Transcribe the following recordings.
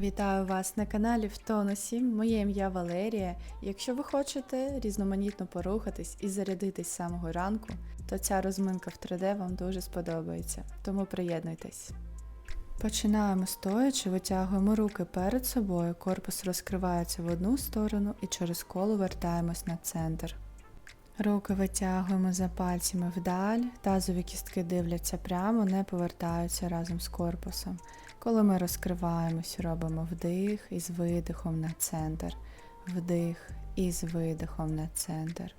Вітаю вас на каналі в тонусі. Моє ім'я Валерія. Якщо ви хочете різноманітно порухатись і зарядитись з самого ранку, то ця розминка в 3D вам дуже сподобається. Тому приєднуйтесь. Починаємо стоячи, витягуємо руки перед собою, корпус розкривається в одну сторону і через коло вертаємось на центр. Руки витягуємо за пальцями вдаль, тазові кістки дивляться прямо, не повертаються разом з корпусом. Коли ми розкриваємось, робимо вдих із видихом на центр, вдих із видихом на центр.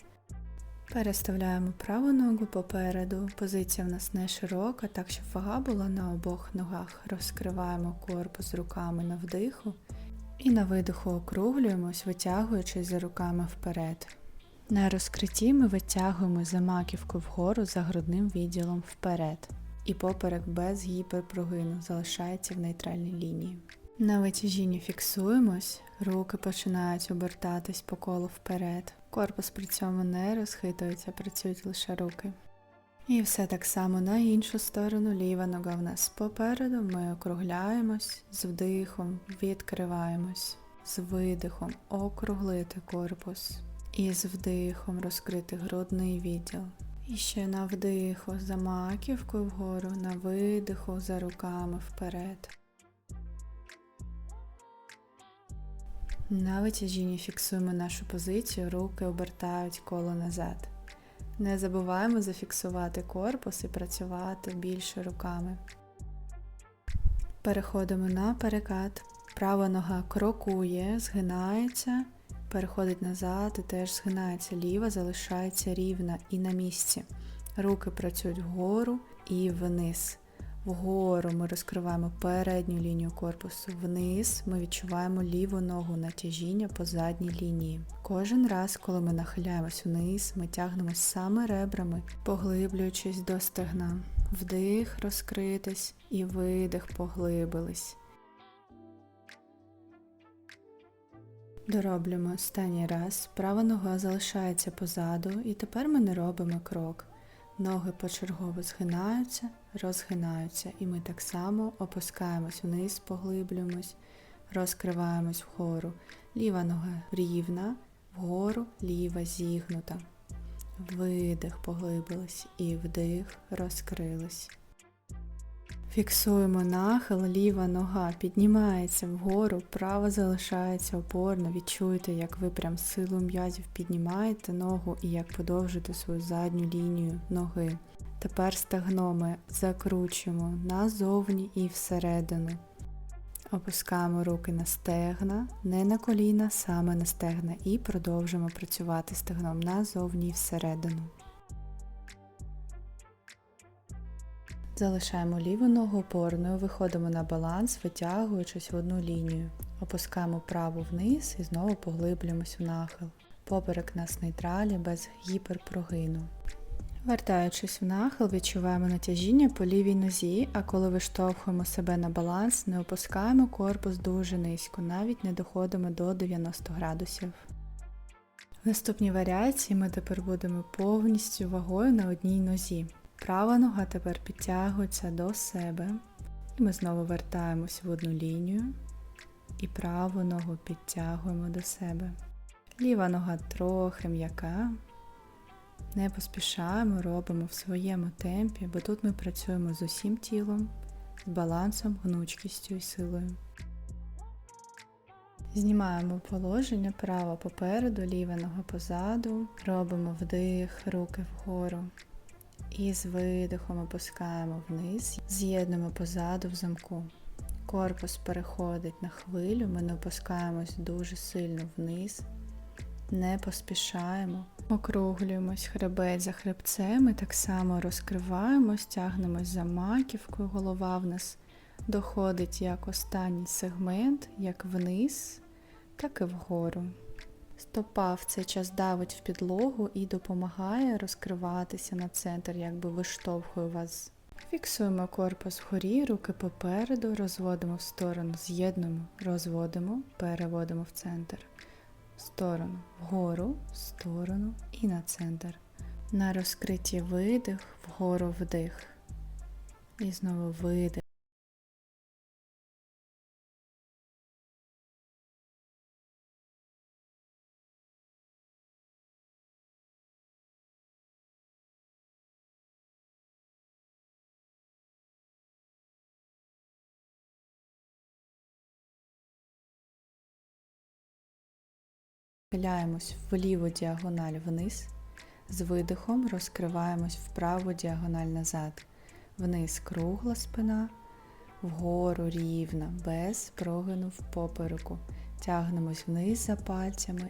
Переставляємо праву ногу попереду. Позиція в нас не широка, так щоб вага була на обох ногах. Розкриваємо корпус руками на вдиху і на видиху округлюємось, витягуючись за руками вперед. На розкритті ми витягуємо за маківку вгору за грудним відділом вперед. І поперек без гіперпрогину залишається в нейтральній лінії. На витяжінні фіксуємось, руки починають обертатись по колу вперед. Корпус при цьому не розхитується, працюють лише руки. І все так само на іншу сторону, ліва нога в нас попереду, ми округляємось, з вдихом відкриваємось, з видихом округлити корпус. І з вдихом розкрити грудний відділ. І ще на вдиху за маківкою вгору, на видиху за руками вперед. На витяжінні фіксуємо нашу позицію, руки обертають коло назад. Не забуваємо зафіксувати корпус і працювати більше руками. Переходимо на перекат. Права нога крокує, згинається, переходить назад і теж згинається. Ліва залишається рівна і на місці. Руки працюють вгору і вниз. Вгору ми розкриваємо передню лінію корпусу, вниз ми відчуваємо ліву ногу натяжіння по задній лінії. Кожен раз, коли ми нахиляємось вниз, ми тягнемось саме ребрами, поглиблюючись до стегна. Вдих, розкритись і видих, поглибились. Дороблюємо останній раз. Права нога залишається позаду, і тепер ми не робимо крок. Ноги почергово згинаються, розгинаються, і ми так само опускаємось вниз, поглиблюємось, розкриваємось вгору. Ліва нога рівна, вгору, ліва зігнута. Видих, поглибились і вдих, розкрились. Фіксуємо нахил, ліва нога піднімається вгору, права залишається опорно. Відчуєте, як ви прям силу м'язів піднімаєте ногу і як подовжуєте свою задню лінію ноги. Тепер стегно ми закручуємо назовні і всередину. Опускаємо руки на стегна, не на коліна, саме на стегна, і продовжуємо працювати стегном назовні і всередину. Залишаємо ліву ногу опорною, виходимо на баланс, витягуючись в одну лінію. Опускаємо праву вниз і знову поглиблюємось в нахил. Поперек нас нейтралі без гіперпрогину. Вертаючись в нахил, відчуваємо натяжіння по лівій нозі, а коли виштовхуємо себе на баланс, не опускаємо корпус дуже низько, навіть не доходимо до 90 градусів. В наступній варіації ми тепер будемо повністю вагою на одній нозі. Права нога тепер підтягується до себе. І ми знову вертаємось в одну лінію і праву ногу підтягуємо до себе. Ліва нога трохи м'яка. Не поспішаємо, робимо в своєму темпі, бо тут ми працюємо з усім тілом, з балансом, гнучкістю і силою. Знімаємо положення право попереду, ліва нога позаду. Робимо вдих, руки вгору. І з видихом опускаємо вниз, з'єднуємо позаду в замку. Корпус переходить на хвилю, ми не опускаємось дуже сильно вниз, не поспішаємо, округлюємось хребець за хребцем і так само розкриваємось, тягнемось за маківкою, голова в нас доходить як останній сегмент, як вниз, так і вгору. Стопа в цей час давить в підлогу і допомагає розкриватися на центр, якби виштовхує вас. Фіксуємо корпус вгорі, руки попереду, розводимо в сторону, з'єднуємо, розводимо, переводимо в центр. В сторону, вгору, в сторону і на центр. На розкритті видих, вгору вдих. І знову видих. Нахиляємось в ліву діагональ вниз. З видихом розкриваємось в праву діагональ назад. Вниз кругла спина, вгору рівна, без прогину в попереку. Тягнемось вниз за пальцями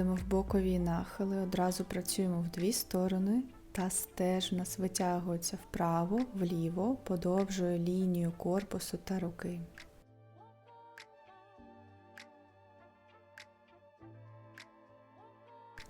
Йдемо в бокові нахили, одразу працюємо в дві сторони. Таз теж у нас витягується вправо, вліво, подовжує лінію корпусу та руки.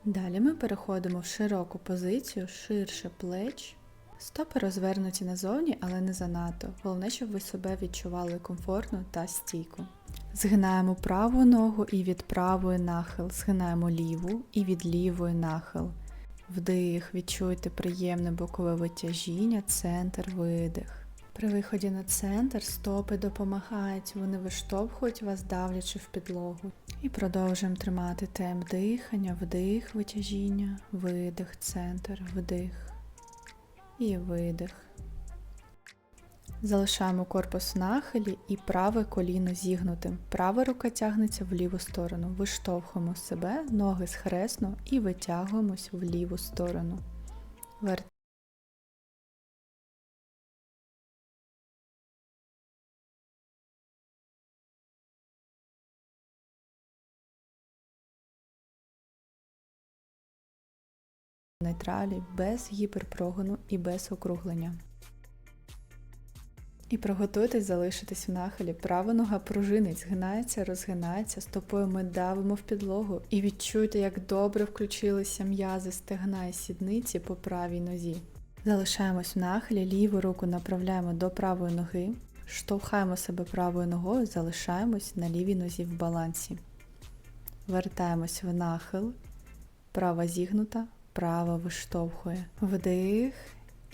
Далі ми переходимо в широку позицію, ширше плеч. Стопи розвернуті назовні, але не занадто. Головне, щоб ви себе відчували комфортно та стійко. Згинаємо праву ногу і від правої нахил. Згинаємо ліву і від лівої нахил. Вдих, відчуйте приємне бокове витяжіння, центр, видих. При виході на центр стопи допомагають, вони виштовхують вас, давлячи в підлогу. І продовжуємо тримати темп дихання, вдих, витяжіння, видих, центр, вдих і видих. Залишаємо корпус нахилі і праве коліно зігнутим. Права рука тягнеться в ліву сторону. Виштовхуємо себе, ноги схресно і витягуємось в ліву сторону. Нейтралі без гіперпрогону і без округлення. І приготуйтесь залишитись в нахилі. Права нога пружинить, згинається, розгинається, стопою ми давимо в підлогу і відчуйте, як добре включилися м'язи стегна і сідниці по правій нозі. Залишаємось в нахилі, ліву руку направляємо до правої ноги, штовхаємо себе правою ногою, залишаємось на лівій нозі в балансі. Вертаємось в нахил, права зігнута, права виштовхує. Вдих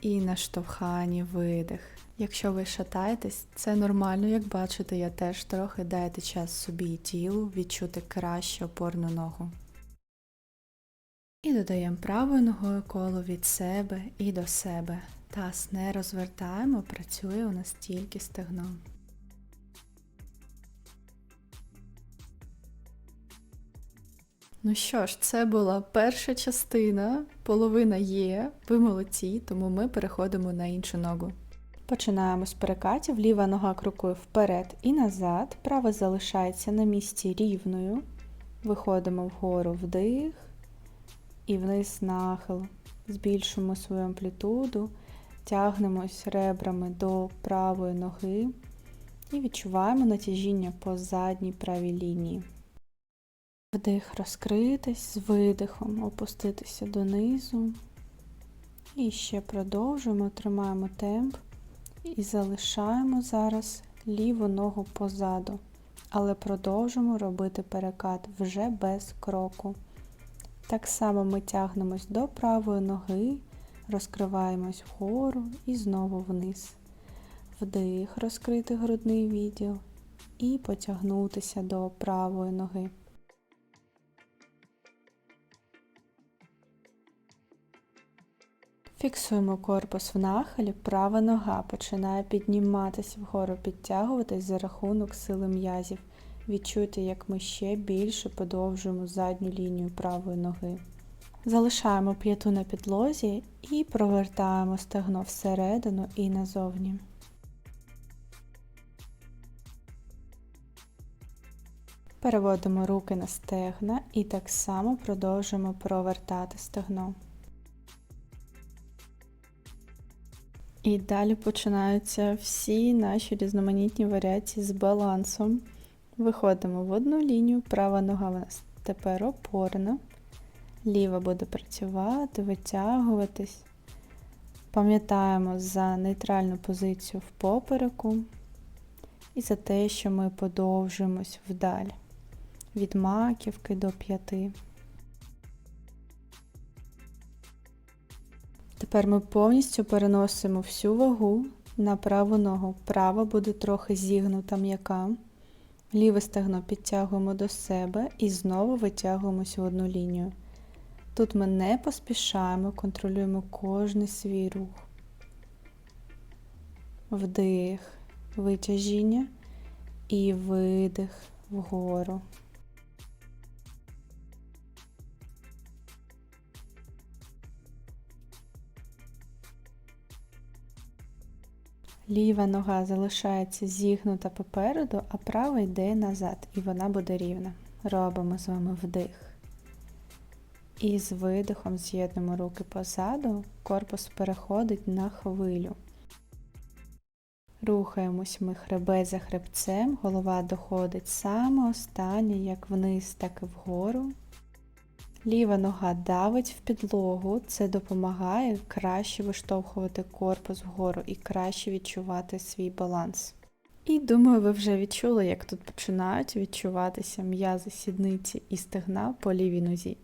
і на штовханні видих. Якщо ви шатаєтесь, це нормально, як бачите, я теж трохи дайте час собі і тілу відчути краще опорну ногу. І додаємо правою ногою коло від себе і до себе. Таз не розвертаємо, працює у нас тільки стегно. Ну що ж, це була перша частина, половина є. Ви молодці, тому ми переходимо на іншу ногу. Починаємо з перекатів, ліва нога крокує вперед і назад, права залишається на місці рівною. Виходимо вгору вдих і вниз нахил. Збільшуємо свою амплітуду, тягнемось ребрами до правої ноги і відчуваємо натяжіння по задній правій лінії. Вдих розкритись, з видихом опуститися донизу. І ще продовжуємо, тримаємо темп. І залишаємо зараз ліву ногу позаду, але продовжимо робити перекат вже без кроку. Так само ми тягнемось до правої ноги, розкриваємось вгору і знову вниз. Вдих, розкрити грудний відділ і потягнутися до правої ноги. Фіксуємо корпус в нахилі, права нога починає підніматися вгору, підтягуватись за рахунок сили м'язів. Відчуйте, як ми ще більше подовжуємо задню лінію правої ноги. Залишаємо п'яту на підлозі і провертаємо стегно всередину і назовні. Переводимо руки на стегна і так само продовжуємо провертати стегно. І далі починаються всі наші різноманітні варіації з балансом. Виходимо в одну лінію, права нога в нас тепер опорна, ліва буде працювати, витягуватись. Пам'ятаємо за нейтральну позицію в попереку і за те, що ми подовжуємось вдаль від маківки до п'яти. Тепер ми повністю переносимо всю вагу на праву ногу. Права буде трохи зігнута м'яка. Ліве стегно підтягуємо до себе і знову витягуємося в одну лінію. Тут ми не поспішаємо, контролюємо кожний свій рух. Вдих, витяжіння і видих вгору. Ліва нога залишається зігнута попереду, а права йде назад, і вона буде рівна. Робимо з вами вдих. І з видихом з'єднуємо руки позаду, корпус переходить на хвилю. Рухаємось ми хребет за хребцем, голова доходить саме останнє, як вниз, так і вгору. Ліва нога давить в підлогу, це допомагає краще виштовхувати корпус вгору і краще відчувати свій баланс. І думаю, ви вже відчули, як тут починають відчуватися м'язи сідниці і стегна по лівій нозі.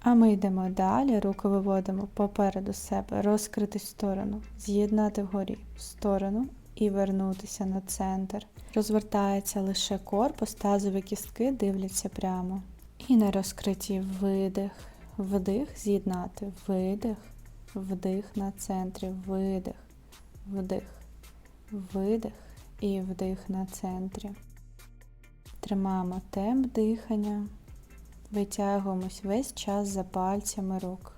А ми йдемо далі, руки виводимо попереду себе, розкрити сторону, з'єднати вгорі в сторону і вернутися на центр. Розвертається лише корпус, тазові кістки дивляться прямо. І на розкритті видих, вдих, з'єднати, видих, вдих на центрі, видих, вдих, видих і вдих на центрі. Тримаємо темп дихання, витягуємось весь час за пальцями рук.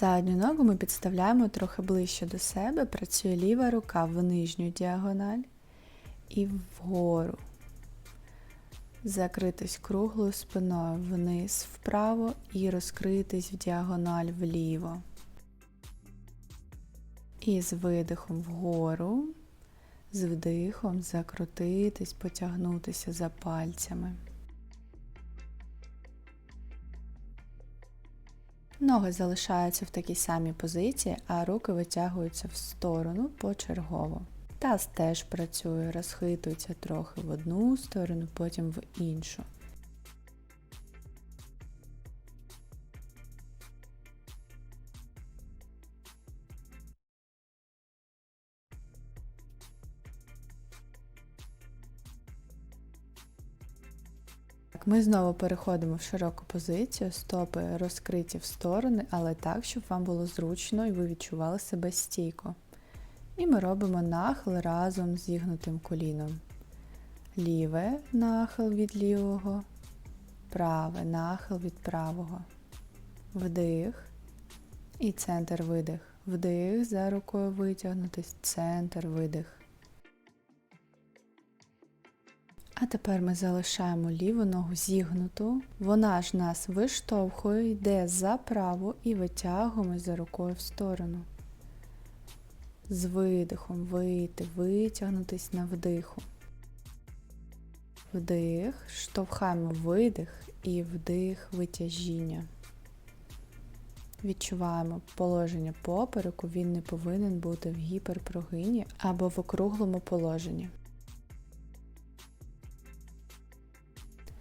Задню ногу ми підставляємо трохи ближче до себе, працює ліва рука в нижню діагональ і вгору. Закритись круглою спиною вниз вправо і розкритись в діагональ вліво. І з видихом вгору, з вдихом закрутитись, потягнутися за пальцями. Ноги залишаються в такій самій позиції, а руки витягуються в сторону почергово. Таз теж працює, розхитується трохи в одну сторону, потім в іншу. Так, Ми знову переходимо в широку позицію, стопи розкриті в сторони, але так, щоб вам було зручно і ви відчували себе стійко. І ми робимо нахил разом з зігнутим коліном. Ліве нахил від лівого, праве нахил від правого. Вдих і центр видих. Вдих, за рукою витягнутись, центр видих. А тепер ми залишаємо ліву ногу зігнуту. Вона ж нас виштовхує, йде за праву і витягуємо за рукою в сторону. З видихом вийти, витягнутись на вдиху. Вдих, штовхаємо видих і вдих витяжіння. Відчуваємо положення попереку, він не повинен бути в гіперпрогині або в округлому положенні.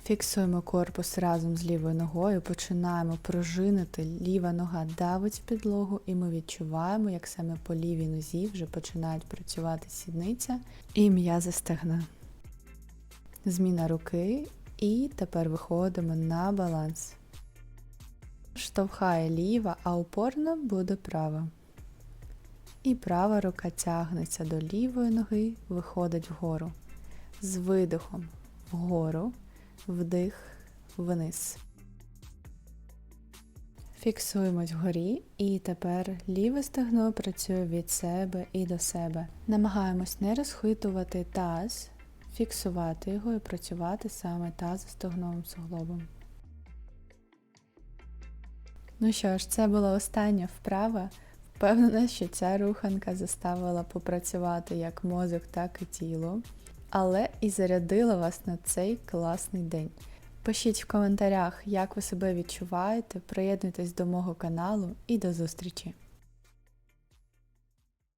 Фіксуємо корпус разом з лівою ногою, починаємо пружинити, ліва нога давить в підлогу, і ми відчуваємо, як саме по лівій нозі вже починають працювати сідниця і м'язи стегна. Зміна руки, і тепер виходимо на баланс. Штовхає ліва, а опорно буде права. І права рука тягнеться до лівої ноги, виходить вгору. З видихом вгору вдих вниз. Фіксуємось вгорі і тепер ліве стегно працює від себе і до себе. Намагаємось не розхитувати таз, фіксувати його і працювати саме тазостегновим суглобом. Ну що ж, це була остання вправа. Впевнена, що ця руханка заставила попрацювати як мозок, так і тіло але і зарядила вас на цей класний день. Пишіть в коментарях, як ви себе відчуваєте, приєднуйтесь до мого каналу і до зустрічі!